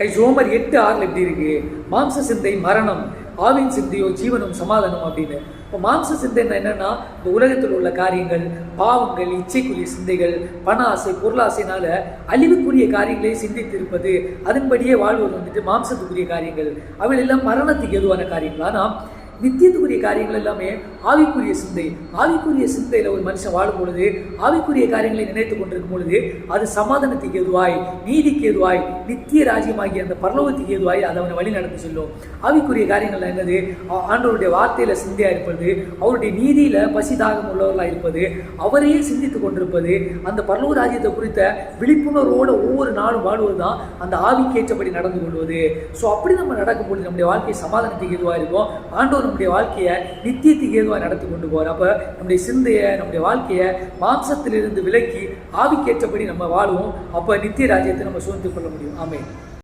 கை ரோமர் எட்டு ஆறில் எப்படி இருக்கு. மாம்ச சிந்தை மரணம் ஆவின் சிந்தையோ ஜீவனும் சமாதானம் அப்படின்னு. இப்போ மாம்ச சிந்தைன்னா என்னென்னா இந்த உலகத்தில் உள்ள காரியங்கள் பாவங்கள் இச்சைக்குரிய சிந்தைகள் பண ஆசை பொருளாசைனால அழிவுக்குரிய காரியங்களை சிந்தித்து இருப்பது அதன்படியே வாழ்வது வந்துட்டு மாம்சத்துக்குரிய காரியங்கள். அவள் எல்லாம் மரணத்துக்கு எதுவான காரியங்கள் ஆனால் நித்தியத்துக்குரிய காரியங்கள் எல்லாமே ஆவிக்குரிய சிந்தை. ஆவிக்குரிய சிந்தையில் ஒரு மனுஷன் வாழும் பொழுது ஆவிக்குரிய காரியங்களை நினைத்து கொண்டிருக்கும் பொழுது அது சமாதானத்துக்கு எதுவாய் நீதிக்கு எதுவாய் நித்திய ராஜ்யமாகிய அந்த பரலோகத்துக்கு எதுவாய் அதை அவனை வழி நடத்தி செல்லும். ஆவிக்குரிய காரியங்கள் என்னது? ஆண்டவருடைய வார்த்தையில் சிந்தையா இருப்பது அவருடைய நீதியில பசிதாகம் உள்ளவர்களாக இருப்பது அவரையே சிந்தித்து கொண்டிருப்பது அந்த பரலோக ராஜ்யத்தை குறித்த விழிப்புணர்வோட ஒவ்வொரு நாளும் வாழ்வது தான் அந்த ஆவிக்கேற்றபடி நடந்து கொள்வது. ஸோ அப்படி நம்ம நடக்கும் பொழுது நம்முடைய வாழ்க்கை சமாதானத்துக்கு எதுவாக இருக்கும் ஆண்டோர் நம்முடைய வாழ்க்கையை நித்தியத்துக்கு ஏதுவாக நடத்தி கொண்டு போகிறோம் அப்போ நம்முடைய சிந்தையை நம்முடைய வாழ்க்கையை மாம்சத்திலிருந்து விலக்கி ஆவிக்கேற்றபடி நம்ம வாழுவோம். அப்போ நித்திய ராஜ்யத்தை நம்ம சூழ்ந்து கொள்ள முடியும். ஆமே